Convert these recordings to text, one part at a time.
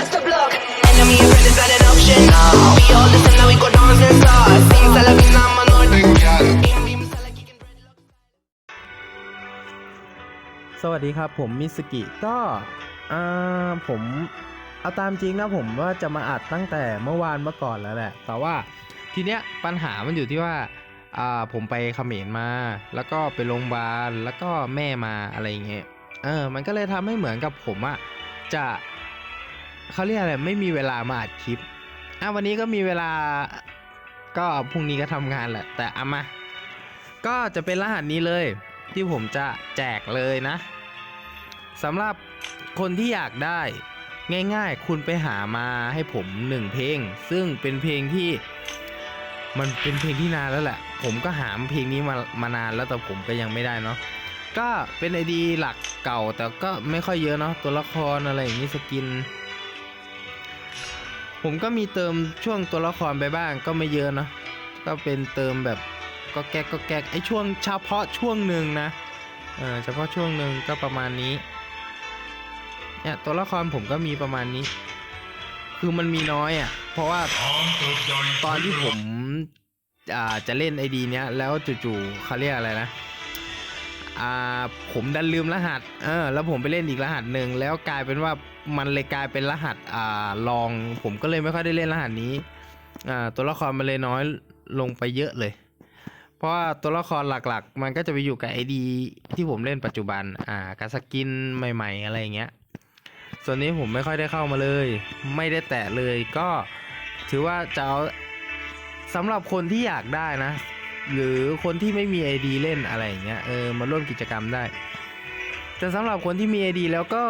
blast the block. Enemy and friend is not an option. We all listen now we go dance and start. Sing Salavina, I'm a northern girl. In beam, Salah kicking dreadlocks. สวัสดีครับ ผมมิสกิก็อ่าผมเอาตามจริงนะผมว่าจะมาอัดตั้งแต่เมื่อวานเมื่อก่อนแล้วแหละ แต่ว่าทีเนี้ยปัญหามันอยู่ที่ว่าอ่าผมไปเขมรมา แล้วก็ไปโรงพยาบาลแล้วก็แม่มาอะไรอย่างเงี้ยเออมันก็เลยทำให้เหมือนกับผมอะจะ เขาเรียกอะไรไม่มีเวลามาอัดคลิปอะวันนี้ก็มีเวลาก็พรุ่งนี้ก็ทำงานแหละ แต่เอามา ก็จะเป็นรหัสนี้เลย ที่ผมจะแจกเลยนะสำหรับคนที่อยากได้ง่ายๆ คุณไปหามาให้ผมหนึ่งเพลง ซึ่งเป็นเพลงที่มันเป็นเพลงที่นานแล้วแหละ ผมก็หามเพลงนี้มามานานแล้วแต่ผมก็ยังไม่ได้เนาะก็เป็นไอดีหลักเก่าแต่ก็ไม่ค่อยเยอะเนาะตัวละครอะไรอย่างนี้สกิน ผมก็มีเติมช่วงตัวละครไปบ้างก็ไม่เยอะเนาะก็เป็นเติมแบบก็แก๊กก็แก๊กไอช่วงเฉพาะช่วงหนึ่งนะเออเฉพาะช่วงหนึ่งก็ประมาณนี้เนี่ยตัวละครผมก็มีประมาณนี้ คือมันมีน้อยอะ เพราะว่าตอนที่ผมอ่าจะเล่นไอดีเนี้ยแล้วจู่ๆเขาเรียกอะไรนะ อ่าผมดันลืมรหัสเออแล้วผมไปเล่นอีกรหัสหนึ่งแล้วกลายเป็นว่ามันเลยกลายเป็นรหัสอ่าลอง ผมก็เลยไม่ค่อยได้เล่นรหัสนี้อ่าตัวละครมันเลยน้อยลงไปเยอะเลย เพราะว่าตัวละครหลักๆ มันก็จะไปอยู่กับไอดีที่ผมเล่นปัจจุบันอ่ากับสกินใหม่ ๆ อะไรอย่างเงี้ยส่วนนี้ผมไม่ค่อยได้เข้ามาเลย ไม่ได้แตะเลยก็ถือว่าจะเอาสำหรับคนที่อยากได้นะ หรือคนที่ไม่มีไอดีเล่นอะไรอย่างเงี้ยเออมาร่วมกิจกรรมได้ แต่สำหรับคนที่มีไอดีแล้วก็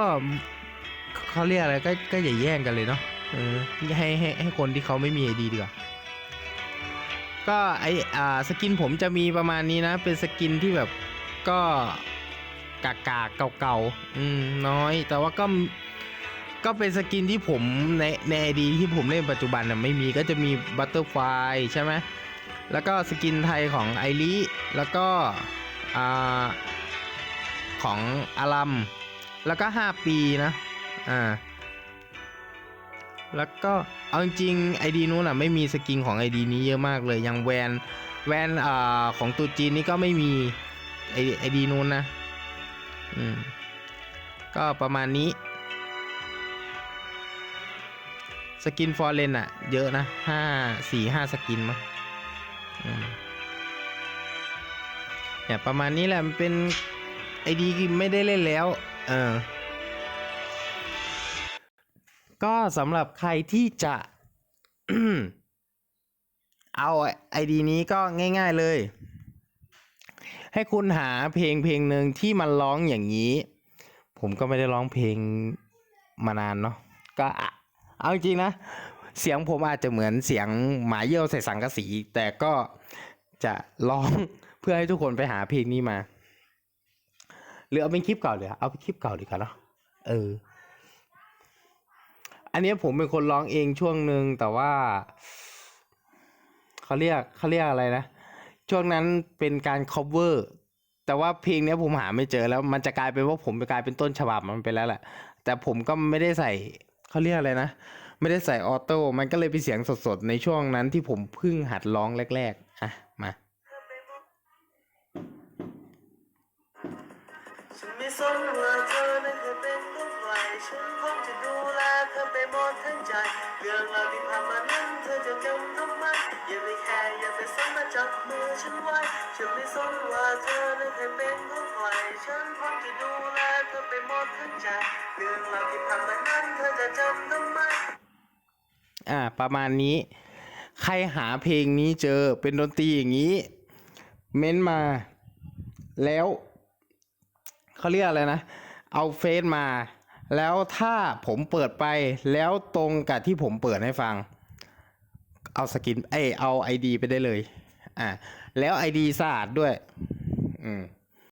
เขาเรียกอะไรก็ก็อย่าแย่งกันเลยเนาะเออให้ให้ให้คนที่เขาไม่มีไอดีดีกว่าก็ไออ่าสกินผมจะมีประมาณนี้นะ เป็นสกินที่แบบก็กากาเก่าๆอืมน้อย แต่ว่าก็ก็เป็นสกินที่ผมในในไอดีที่ผมเล่นปัจจุบันน่ะไม่มีก็จะมีบัตเตอร์ไฟใช่ไหม แล้วก็สกินไทยของไอริแล้วก็อของอารัมแล้วก็ 5 ปีนะอ่าแล้วก็เอาจริงไอดีนู้นอะไม่มีสกินของไอดีนี้เยอะมากเลยอย่างแวนแวนอ่าของตูจีนนี่ก็ไม่มีไอไอดีนู้นนะอืมก็ประมาณนี้ สกินฟอร์เรนอะ เยอะนะห้าสี่ห้าสกินมั้ง เนี่ยประมาณนี้แหละมันเป็นไอดีไม่ได้เล่นแล้วเออก็สำหรับใครที่จะเอาไอดีนี้ก็ง่ายๆเลย ให้คุณหาเพลงเพลงหนึ่งที่มันร้องอย่างนี้ ผมก็ไม่ได้ร้องเพลงมานานเนาะก็เอาจริงนะ เสียงผมอาจจะเหมือนเสียงหมาเยี่ยวใส่สังกะสี แต่ก็จะร้องเพื่อให้ทุกคนไปหาเพลงนี้มา หรือเอาเป็นคลิปเก่าเลยเอาเป็นคลิปเก่าดีกว่าเนาะเออ อันนี้ผมเป็นคนร้องเองช่วงหนึ่งแต่ว่าเขาเรียกเขาเรียกอะไรนะ ช่วงนั้นเป็นการ cover แต่ว่าเพลงนี้ผมหาไม่เจอแล้วมันจะกลายเป็นว่าผมไปกลายเป็นต้นฉบับมันไปแล้วแหละแต่ผมก็ไม่ได้ใส่เขาเรียกอะไรนะ ไม่ได้ใส่ออโต้มันก็เลยเป็นเสียงสดๆ ในช่วงนั้นที่ผมเพิ่งหัดร้องแรกๆ อะ มาฉันไม่สนว่าเธอนั้นเคยเป็นของใครฉันคงจะดูแลเธอไปหมดทั้งใจ เรื่องราวที่ผ่านมานั้นเธอจะจำทำไมอย่าไปแคร์อย่าไปสนมาจับมือฉันไว้ฉันไม่สนว่าเธอนั้นเคยเป็นของใครฉันคงจะดูแลเธอไปหมดทั้งใจ เรื่องราวที่ผ่านมานั้นเธอจะจำทำไม อ่า ประมาณนี้ ใครหาเพลงนี้เจอเป็นดนตรีอย่างนี้ เม้นมา แล้วเขาเรียกอะไรนะ เอาเฟซมา แล้วถ้าผมเปิดไปแล้วตรงกับที่ผมเปิดให้ฟัง เอาสกิน เอเอาไอดีไปได้เลย อ่า แล้วไอดีสะอาดด้วย อืม